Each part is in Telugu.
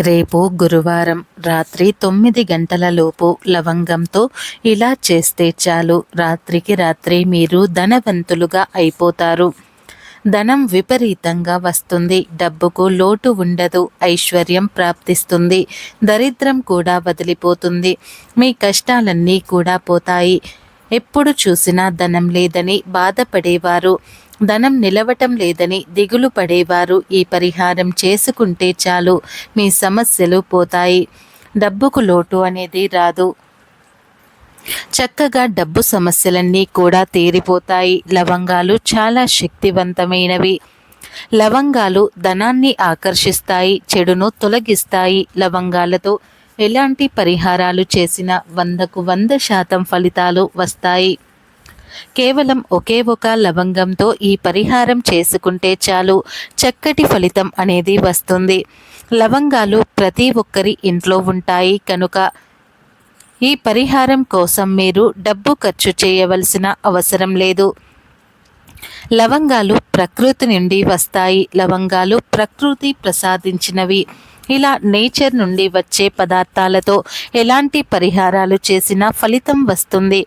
రేపు గురువారం రాత్రి తొమ్మిది గంటల లోపు లవంగంతో ఇలా చేస్తే చాలు. రాత్రికి రాత్రి మీరు ధనవంతులుగా అయిపోతారు. ధనం విపరీతంగా వస్తుంది. డబ్బుకు లోటు ఉండదు. ఐశ్వర్యం ప్రాప్తిస్తుంది. దరిద్రం కూడా వదిలిపోతుంది. మీ కష్టాలన్నీ కూడా పోతాయి. ఎప్పుడు చూసినా ధనం లేదని బాధపడేవారు. ధనం నిలవటం లేదని దిగులు పడేవారు. ఈ పరిహారం చేసుకుంటే చాలు మీ సమస్యలు పోతాయి. డబ్బుకు లోటు అనేది రాదు. చక్కగా డబ్బు సమస్యలన్నీ కూడా తీరిపోతాయి. లవంగాలు చాలా శక్తివంతమైనవి. లవంగాలు ధనాన్ని ఆకర్షిస్తాయి చెడును తొలగిస్తాయి. లవంగాలతో ఎలాంటి పరిహారాలు చేసినా వందకు వంద శాతం ఫలితాలు వస్తాయి. కేవలం ఒకే ఒక లవంగంతో ఈ పరిహారం చేసుకుంటే చాలు. చక్కటి ఫలితం అనేది వస్తుంది. లవంగాలు ప్రతి ఒక్కరి ఇంట్లో ఉంటాయి కనుక ఈ పరిహారం కోసం మీరు డబ్బు ఖర్చు చేయవలసిన అవసరం లేదు. లవంగాలు ప్రకృతి నుండి వస్తాయి. లవంగాలు ప్రకృతి ప్రసాదించినవి. ఇలా నేచర్ నుండి వచ్చే పదార్థాలతో ఎలాంటి పరిహారాలు చేసినా ఫలితం వస్తుంది.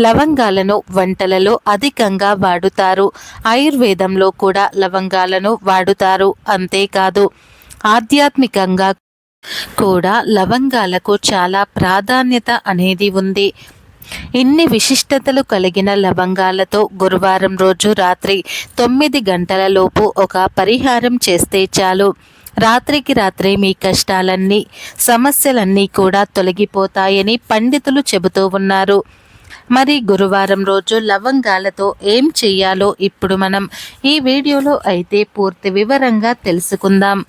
లవంగాలను వంటలలో అధికంగా వాడుతారు. ఆయుర్వేదంలో కూడా లవంగాలను వాడుతారు. అంతేకాదు ఆధ్యాత్మికంగా కూడా లవంగాలకు చాలా ప్రాధాన్యత అనేది ఉంది. ఇన్ని విశిష్టతలు కలిగిన లవంగాలతో గురువారం రోజు రాత్రి తొమ్మిది గంటలలోపు ఒక పరిహారం చేస్తే చాలు. రాత్రికి రాత్రే మీ కష్టాలన్నీ సమస్యలన్నీ కూడా తొలగిపోతాయని పండితులు చెబుతూ ఉన్నారు. మరి గురువారం రోజు లవంగాలతో ఏం చెయ్యాలో ఇప్పుడు మనం ఈ వీడియోలో అయితే పూర్తి వివరంగా తెలుసుకుందాం.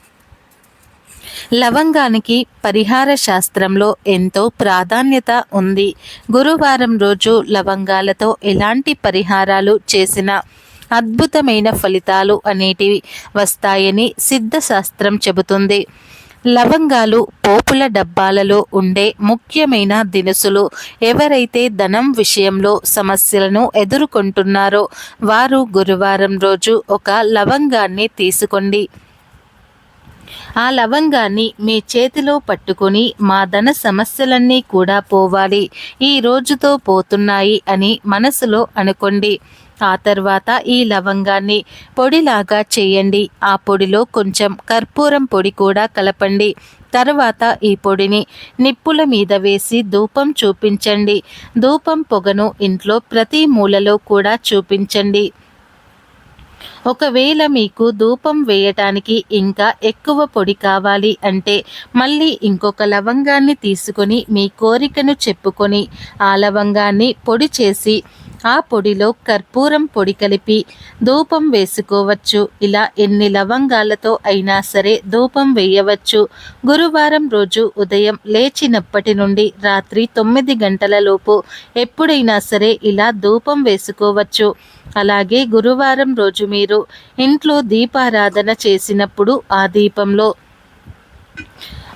లవంగానికి పరిహార శాస్త్రంలో ఎంతో ప్రాధాన్యత ఉంది. గురువారం రోజు లవంగాలతో ఎలాంటి పరిహారాలు చేసినా అద్భుతమైన ఫలితాలు అనేటివి వస్తాయని సిద్ధశాస్త్రం చెబుతుంది. లవంగాలు పోపుల డబ్బాలలో ఉండే ముఖ్యమైన దినుసులు ఎవరైతే ధనం విషయంలో సమస్యలను ఎదుర్కొంటున్నారో వారు గురువారం రోజు ఒక లవంగాన్ని తీసుకోండి. ఆ లవంగాన్ని మీ చేతిలో పట్టుకొని మా ధన సమస్యలన్నీ కూడా పోవాలి. ఈ రోజుతో పోతున్నాయి అని మనసులో అనుకోండి. ఆ తర్వాత ఈ లవంగాన్ని పొడిలాగా చేయండి. ఆ పొడిలో కొంచెం కర్పూరం పొడి కూడా కలపండి. తర్వాత ఈ పొడిని నిప్పుల మీద వేసి ధూపం చూపించండి. ధూపం పొగను ఇంట్లో ప్రతి మూలలో కూడా చూపించండి. ఒకవేళ మీకు ధూపం వేయటానికి ఇంకా ఎక్కువ పొడి కావాలి అంటే మళ్ళీ ఇంకొక లవంగాన్ని తీసుకొని మీ కోరికను చెప్పుకొని ఆ లవంగాన్ని పొడి చేసి ఆ పొడిలో కర్పూరం పొడి కలిపి ధూపం వేసుకోవచ్చు. ఇలా ఎన్ని లవంగాలతో అయినా సరే ధూపం వేయవచ్చు. గురువారం రోజు ఉదయం లేచినప్పటి నుండి రాత్రి తొమ్మిది గంటల లోపు ఎప్పుడైనా సరే ఇలా ధూపం వేసుకోవచ్చు. అలాగే గురువారం రోజు మీరు ఇంట్లో దీపారాధన చేసినప్పుడు ఆ దీపంలో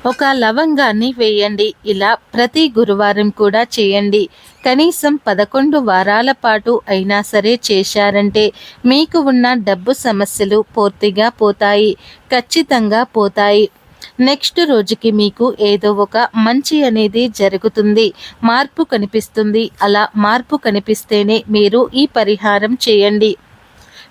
ఒక లవంగాన్ని వేయండి. ఇలా ప్రతి గురువారం కూడా చేయండి. కనీసం పదకొండు వారాల పాటు అయినా సరే చేశారంటే మీకు ఉన్న డబ్బు సమస్యలు పూర్తిగా పోతాయి. ఖచ్చితంగా పోతాయి. నెక్స్ట్ రోజుకి మీకు ఏదో ఒక మంచి అనేది జరుగుతుంది. మార్పు కనిపిస్తుంది. అలా మార్పు కనిపిస్తేనే మీరు ఈ పరిహారం చేయండి.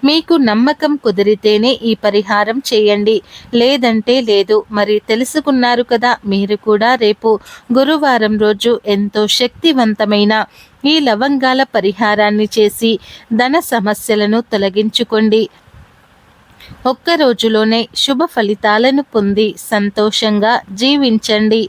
మీకు నమ్మకం కుదిరితేనే ఈ పరిహారం చేయండి. లేదంటే లేదు. మరి తెలుసుకున్నారు కదా మీరు కూడా రేపు గురువారం రోజు ఎంతో శక్తివంతమైన ఈ లవంగాల పరిహారాన్ని చేసి ధన సమస్యలను తొలగించుకోండి. ఒక్క రోజులోనే శుభ ఫలితాలను పొంది సంతోషంగా జీవించండి.